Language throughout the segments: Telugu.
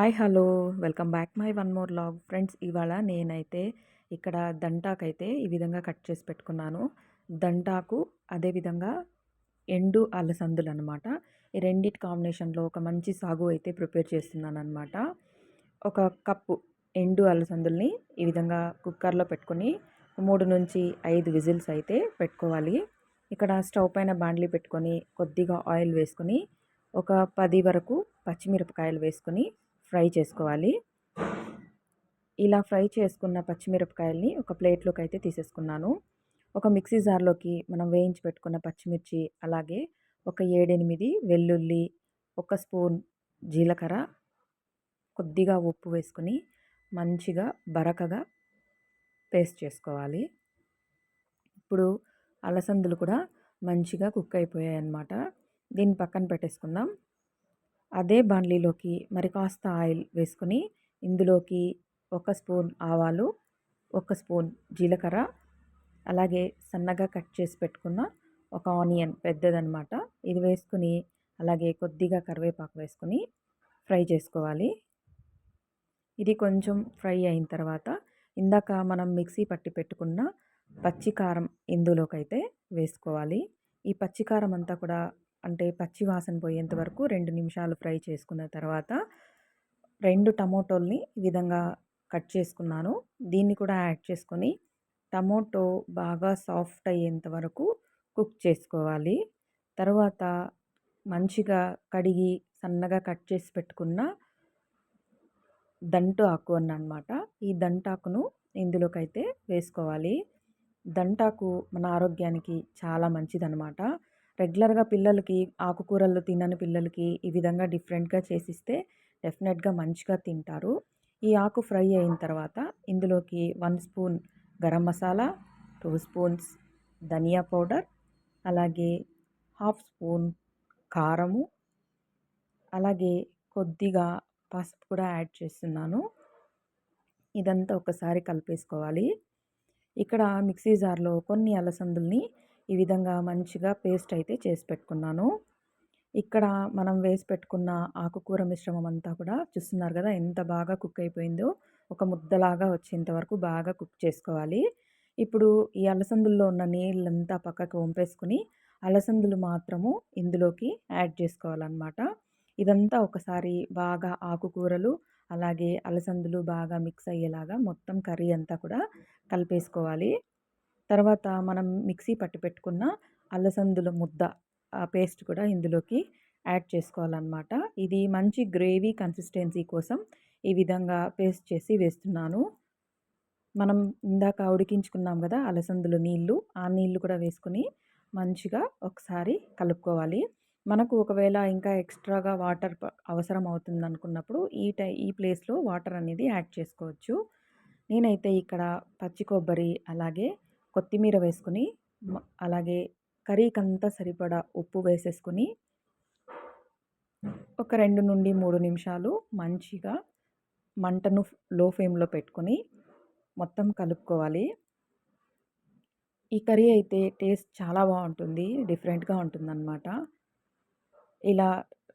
Hi hello. Welcome back my one more log. Friends ఇవాళ నేనైతే ఇక్కడ దంటాకైతే ఈ విధంగా కట్ చేసి పెట్టుకున్నాను. దంటాకు అదేవిధంగా ఎండు అలసందులు అనమాట ఈ రెండిటి కాంబినేషన్లో ఒక మంచి సాగు అయితే ప్రిపేర్ చేస్తున్నాను అనమాట ఒక కప్పు ఎండు అలసందుల్ని ఈ విధంగా కుక్కర్లో పెట్టుకొని మూడు నుంచి ఐదు విజిల్స్ అయితే పెట్టుకోవాలి. ఇక్కడ స్టవ్ పైన బాండ్లీ పెట్టుకొని కొద్దిగా ఆయిల్ వేసుకొని ఒక పది వరకు పచ్చిమిరపకాయలు వేసుకొని ఫ్రై చేసుకోవాలి. ఇలా ఫ్రై చేసుకున్న పచ్చిమిరపకాయల్ని ఒక ప్లేట్లోకి అయితే తీసేసుకున్నాను. ఒక మిక్సీ జార్లోకి మనం వేయించి పెట్టుకున్న పచ్చిమిర్చి అలాగే ఒక ఏడెనిమిది వెల్లుల్లి ఒక స్పూన్ జీలకర్ర కొద్దిగా ఉప్పు వేసుకొని మంచిగా బరకగా పేస్ట్ చేసుకోవాలి. ఇప్పుడు అలసందులు కూడా మంచిగా కుక్ అయిపోయాయి అన్నమాట దీన్ని పక్కన పెట్టేసుకుందాం. అదే బాండ్లీలోకి మరి కాస్త ఆయిల్ వేసుకొని ఇందులోకి ఒక స్పూన్ ఆవాలు ఒక స్పూన్ జీలకర్ర అలాగే సన్నగా కట్ చేసి పెట్టుకున్న ఒక ఆనియన్ పెద్దదనమాట ఇది వేసుకుని అలాగే కొద్దిగా కరివేపాకు వేసుకొని ఫ్రై చేసుకోవాలి. ఇది కొంచెం ఫ్రై అయిన తర్వాత ఇందాక మనం మిక్సీ పట్టి పెట్టుకున్న పచ్చికారం ఇందులోకి అయితే వేసుకోవాలి. ఈ పచ్చికారం అంతా కూడా అంటే పచ్చి వాసన పోయేంత వరకు రెండు నిమిషాలు ఫ్రై చేసుకున్న తర్వాత రెండు టమోటోల్ని ఈ విధంగా కట్ చేసుకున్నాను. దీన్ని కూడా యాడ్ చేసుకొని టమోటో బాగా సాఫ్ట్ అయ్యేంత వరకు కుక్ చేసుకోవాలి. తర్వాత మంచిగా కడిగి సన్నగా కట్ చేసి పెట్టుకున్న దంటు ఆకు అన్నమాట. ఈ దంటాకును ఇందులోకైతే వేసుకోవాలి. దంటాకు మన ఆరోగ్యానికి చాలా మంచిదన్నమాట. రెగ్యులర్గా పిల్లలకి ఆకుకూరలు తినని పిల్లలకి ఈ విధంగా డిఫరెంట్గా చేసిస్తే డెఫినెట్గా మంచిగా తింటారు. ఈ ఆకు ఫ్రై అయిన తర్వాత ఇందులోకి one spoon garam masala two spoons dhaniya powder అలాగే హాఫ్ స్పూన్ కారము అలాగే కొద్దిగా పసుపు కూడా యాడ్ చేస్తున్నాను. ఇదంతా ఒకసారి కలిపేసుకోవాలి. ఇక్కడ మిక్సీ జార్లో కొన్ని అలసందుల్ని ఈ విధంగా మంచిగా పేస్ట్ అయితే చేసి పెట్టుకున్నాను. ఇక్కడ మనం వేసి పెట్టుకున్న ఆకుకూర మిశ్రమం అంతా కూడా చూస్తున్నారు కదా ఎంత బాగా కుక్ అయిపోయిందో ఒక ముద్దలాగా వచ్చేంత వరకు బాగా కుక్ చేసుకోవాలి. ఇప్పుడు ఈ అలసందుల్లో ఉన్న నీళ్ళంతా పక్కకు వంపేసుకుని అలసందులు మాత్రము ఇందులోకి యాడ్ చేసుకోవాలన్నమాట. ఇదంతా ఒకసారి బాగా ఆకుకూరలు అలాగే అలసందులు బాగా మిక్స్ అయ్యేలాగా మొత్తం కర్రీ అంతా కూడా కలిపేసుకోవాలి. తర్వాత మనం మిక్సీ పట్టి పెట్టుకున్న అలసందుల ముద్ద పేస్ట్ కూడా ఇందులోకి యాడ్ చేసుకోవాలన్నమాట. ఇది మంచి గ్రేవీ కన్సిస్టెన్సీ కోసం ఈ విధంగా పేస్ట్ చేసి వేస్తున్నాను. మనం ఇందాక ఉడికించుకున్నాం కదా అలసందుల నీళ్ళు ఆ నీళ్ళు కూడా వేసుకొని మంచిగా ఒకసారి కలుపుకోవాలి. మనకు ఒకవేళ ఇంకా ఎక్స్ట్రాగా వాటర్ అవసరం అవుతుంది అనుకున్నప్పుడు ఈ టై ఈ ప్లేస్లో వాటర్ అనేది యాడ్ చేసుకోవచ్చు. నేనైతే ఇక్కడ పచ్చి కొబ్బరి అలాగే కొత్తిమీర వేసుకొని అలాగే కర్రీకంతా సరిపడా ఉప్పు వేసేసుకొని ఒక రెండు నుండి మూడు నిమిషాలు మంచిగా మంటను లో ఫ్లేమ్లో పెట్టుకొని మొత్తం కలుపుకోవాలి. ఈ కర్రీ అయితే టేస్ట్ చాలా బాగుంటుంది డిఫరెంట్గా ఉంటుందన్నమాట. ఇలా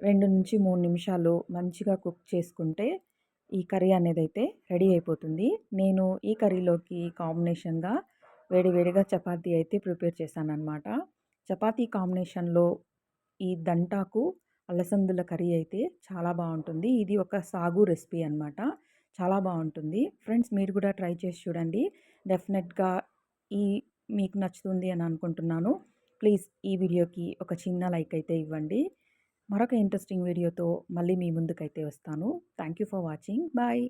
రెండు నుంచి మూడు నిమిషాలు మంచిగా కుక్ చేసుకుంటే ఈ కర్రీ అనేది అయితే రెడీ అయిపోతుంది. నేను ఈ కర్రీలోకి కాంబినేషన్గా వేడివేడిగా చపాతీ అయితే ప్రిపేర్ చేశాను అనమాట చపాతీ కాంబినేషన్లో ఈ దంటాకు అలసందుల కర్రీ అయితే చాలా బాగుంటుంది. ఇది ఒక సాగు రెసిపీ అనమాట చాలా బాగుంటుంది. ఫ్రెండ్స్ మీరు కూడా ట్రై చేసి చూడండి. డెఫినెట్గా ఈ మీకు నచ్చుతుంది అని అనుకుంటున్నాను. ప్లీజ్ ఈ వీడియోకి ఒక చిన్న లైక్ అయితే ఇవ్వండి. మరొక ఇంట్రెస్టింగ్ వీడియోతో మళ్ళీ మీ ముందుకైతే వస్తాను. Thank you for watching. Bye.